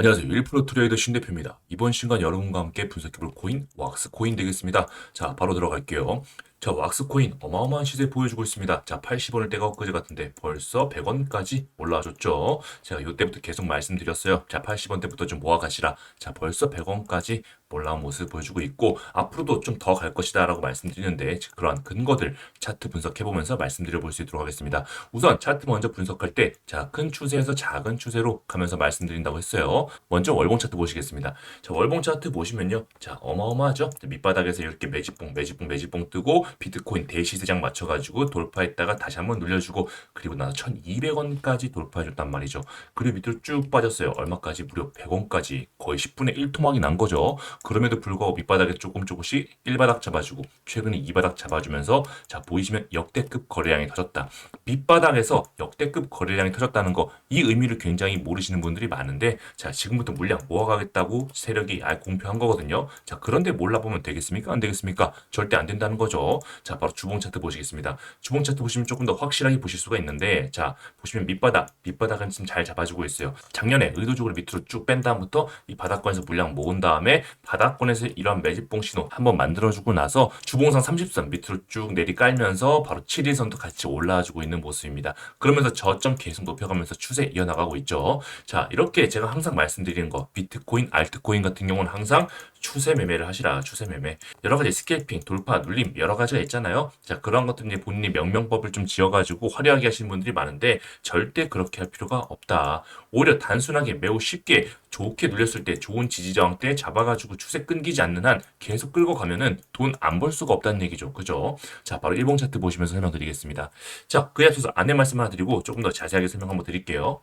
안녕하세요. 1% 트레이더 신 대표입니다. 이번 시간 여러분과 함께 분석해볼 코인, 왁스 코인 되겠습니다. 자, 바로 들어갈게요. 자, 왁스 코인 어마어마한 시세 보여주고 있습니다. 자, 80원을 때가 엊그제 같은데 벌써 100원까지 올라와줬죠. 제가 이때부터 계속 말씀드렸어요. 자, 80원 때부터 좀 모아가시라. 자, 벌써 100원까지 올라온 모습 보여주고 있고 앞으로도 좀 더 갈 것이다 라고 말씀드리는데 그러한 근거들 차트 분석해보면서 말씀드려 볼 수 있도록 하겠습니다. 우선 차트 먼저 분석할 때 자, 큰 추세에서 작은 추세로 가면서 말씀드린다고 했어요. 먼저 월봉 차트 보시겠습니다. 자, 월봉 차트 보시면요. 자, 어마어마하죠? 자, 밑바닥에서 이렇게 매집봉, 매집봉, 매집봉 뜨고 비트코인 대시세장 맞춰가지고 돌파했다가 다시 한번 눌려주고 그리고 나서 1200원까지 돌파해줬단 말이죠. 그리고 밑으로 쭉 빠졌어요. 얼마까지? 무려 100원까지 거의 10분의 1 토막이 난 거죠. 그럼에도 불구하고 밑바닥에 조금 조금씩 1바닥 잡아주고 최근에 2바닥 잡아주면서 자 보이시면 역대급 거래량이 터졌다. 밑바닥에서 역대급 거래량이 터졌다는 거 이 의미를 굉장히 모르시는 분들이 많은데 자 지금부터 물량 모아가겠다고 세력이 아 공표한 거거든요. 자 그런데 몰라보면 되겠습니까? 안 되겠습니까? 절대 안 된다는 거죠. 자 바로 주봉 차트 보시겠습니다. 주봉 차트 보시면 조금 더 확실하게 보실 수가 있는데 자 보시면 밑바닥 밑바닥은 지금 잘 잡아주고 있어요. 작년에 의도적으로 밑으로 쭉 뺀 다음부터 이 바닥권에서 물량 모은 다음에 바닥권에서 이러한 매집봉 신호 한번 만들어주고 나서 주봉상 30선 밑으로 쭉 내리 깔면서 바로 7일선도 같이 올라와주고 있는 모습입니다. 그러면서 저점 계속 높여가면서 추세 이어나가고 있죠. 자 이렇게 제가 항상 말씀드리는 거 비트코인, 알트코인 같은 경우는 항상 추세 매매를 하시라 추세 매매 여러 가지 스케이핑, 돌파, 눌림 여러 가지 가 있잖아요. 자 그런 것들은 이제 본인이 명명법을 좀 지어가지고 화려하게 하시는 분들이 많은데 절대 그렇게 할 필요가 없다. 오히려 단순하게 매우 쉽게 좋게 눌렸을 때 좋은 지지 저항 때 잡아가지고 추세 끊기지 않는 한 계속 끌고 가면은 돈 안 벌 수가 없다는 얘기죠. 그죠? 자 바로 일봉 차트 보시면서 설명드리겠습니다. 자 그에 앞서서 안내 말씀 하나 드리고 조금 더 자세하게 설명 한번 드릴게요.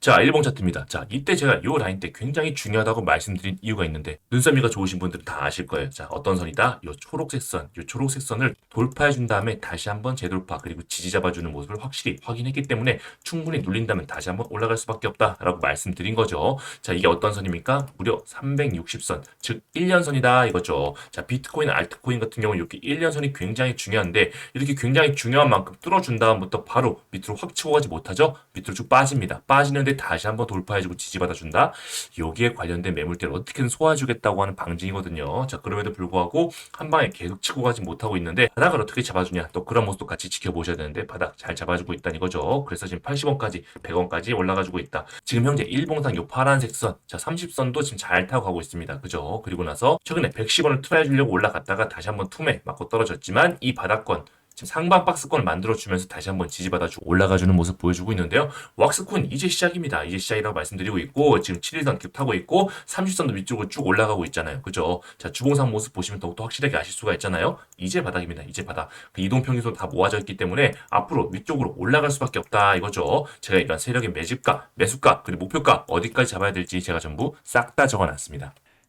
자, 일봉 차트입니다. 자, 이때 제가 요 라인 때 굉장히 중요하다고 말씀드린 이유가 있는데 눈썰미가 좋으신 분들은 다 아실 거예요. 자, 어떤 선이다? 요 초록색 선, 요 초록색 선을 돌파해 준 다음에 다시 한번 재돌파 그리고 지지 잡아주는 모습을 확실히 확인했기 때문에 충분히 눌린다면 다시 한번 올라갈 수밖에 없다라고 말씀드린 거죠. 자, 이게 어떤 선입니까? 무려 360선, 즉 1년 선이다 이거죠. 자, 비트코인, 알트코인 같은 경우는 이렇게 1년 선이 굉장히 중요한데 이렇게 굉장히 중요한 만큼 뚫어준 다음부터 바로 밑으로 확 치고 가지 못하죠. 밑으로 쭉 빠집니다. 빠지 는데 다시 한번 돌파해주고 지지받아준다. 여기에 관련된 매물대를 어떻게든 소화해주겠다고 하는 방증이거든요. 자, 그럼에도 불구하고 한 방에 계속 치고 가지 못하고 있는데 바닥을 어떻게 잡아주냐. 또 그런 모습도 같이 지켜보셔야 되는데 바닥 잘 잡아주고 있다는 이거죠. 그래서 지금 80원까지, 100원까지 올라가지고 있다. 지금 현재 일봉상 요 파란색 선, 자 30선도 지금 잘 타고 가고 있습니다. 그죠? 그리고 나서 최근에 110원을 투자해 주려고 올라갔다가 다시 한번 투매 맞고 떨어졌지만 이 바닥권 상방 박스권을 만들어주면서 다시 한번 지지받아주고 올라가주는 모습 보여주고 있는데요. 왁스콘 이제 시작입니다. 이제 시작이라고 말씀드리고 있고 지금 7일선 급 타고 있고 30선도 위쪽으로 쭉 올라가고 있잖아요. 그죠? 자 주봉상 모습 보시면 더욱더 확실하게 아실 수가 있잖아요. 이제 바닥입니다. 이제 바닥. 그 이동평균선 다 모아져 있기 때문에 앞으로 위쪽으로 올라갈 수밖에 없다 이거죠. 제가 이런 세력의 매집가, 매수가, 그리고 목표가 어디까지 잡아야 될지 제가 전부 싹 다 적어놨습니다.